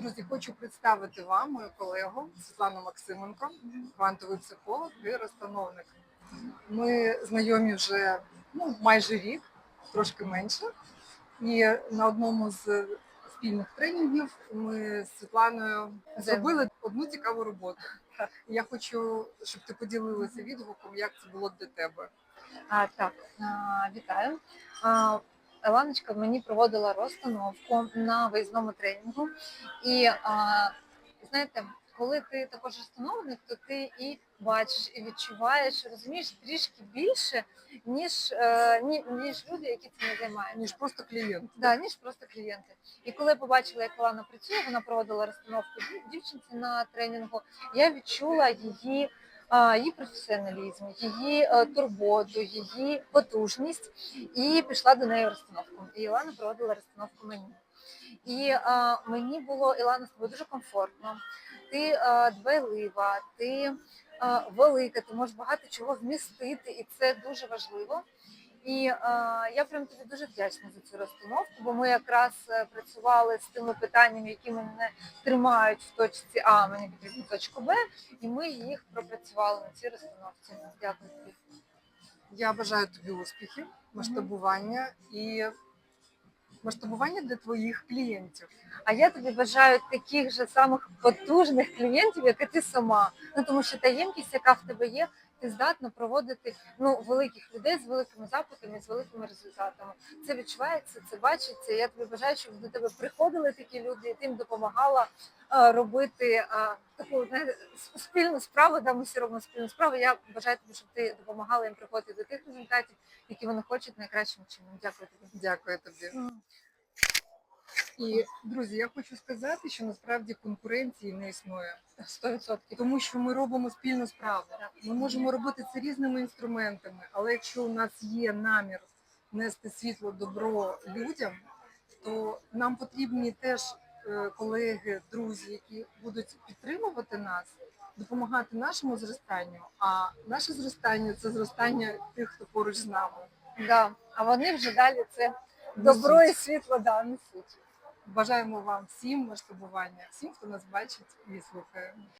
Друзі, хочу представити вам мою колегу Світлану Максименко, квантовий психолог і розстановник. Ми знайомі вже ну, майже рік, трошки менше. І на одному з спільних тренінгів ми з Світланою зробили одну цікаву роботу. Я хочу, щоб ти поділилася відгуком, як це було для тебе. А, так, а, вітаю. А, Еланочка мені проводила розстановку на виїзному тренінгу. І а, знаєте, коли ти також розстановник, то ти і бачиш, і відчуваєш, розумієш трішки більше, ніж, е, ні, ніж люди, які цим не займаються. Ніж просто клієнт. Да, ніж просто клієнти. І коли я побачила, як Олана працює, вона проводила розстановку дівчинці на тренінгу. Я відчула її, її професіоналізм, її е, турботу, її потужність і пішла до неї в розстановку. І Ілана проводила розстановку мені. І а, мені було Ілана з тобою дуже комфортно. Ти а, дбайлива, ти а, велика, ти можеш багато чого вмістити, і це дуже важливо. І е, я прям тобі дуже вдячна за цю розстановку, бо ми якраз е, працювали з тими питаннями, які мене тримають в точці А, мені потрібно точку Б, і ми їх пропрацювали на цій розстановці. Дякую тобі. Я бажаю тобі успіхів, масштабування і масштабування для твоїх клієнтів. А я тобі бажаю таких же самих потужних клієнтів, як і ти сама. Ну тому що та ємкість, яка в тебе є, ти здатна проводити ну великих людей з великими запитами, з великими результатами. Це відчувається, це бачиться. Я тобі бажаю, щоб до тебе приходили такі люди, і ти їм допомагала е, робити е, таку с- спільну справу. Да, ми всі робимо спільну справу. Я бажаю тобі, щоб ти допомагала їм приходити до тих результатів, які вони хочуть найкращим чином. Дякую тобі. Дякую тобі. І друзі, я хочу сказати, що насправді конкуренції не існує. 100%. Тому що ми робимо спільну справу. Ми можемо робити це різними інструментами, але якщо у нас є намір нести світло добро людям, то нам потрібні теж е, колеги, друзі, які будуть підтримувати нас, допомагати нашому зростанню. А наше зростання це зростання тих, хто поруч з нами. Да. А вони вже далі це добро і світло да, несуть. Бажаємо вам всім масштабування, всім, хто нас бачить і слухає.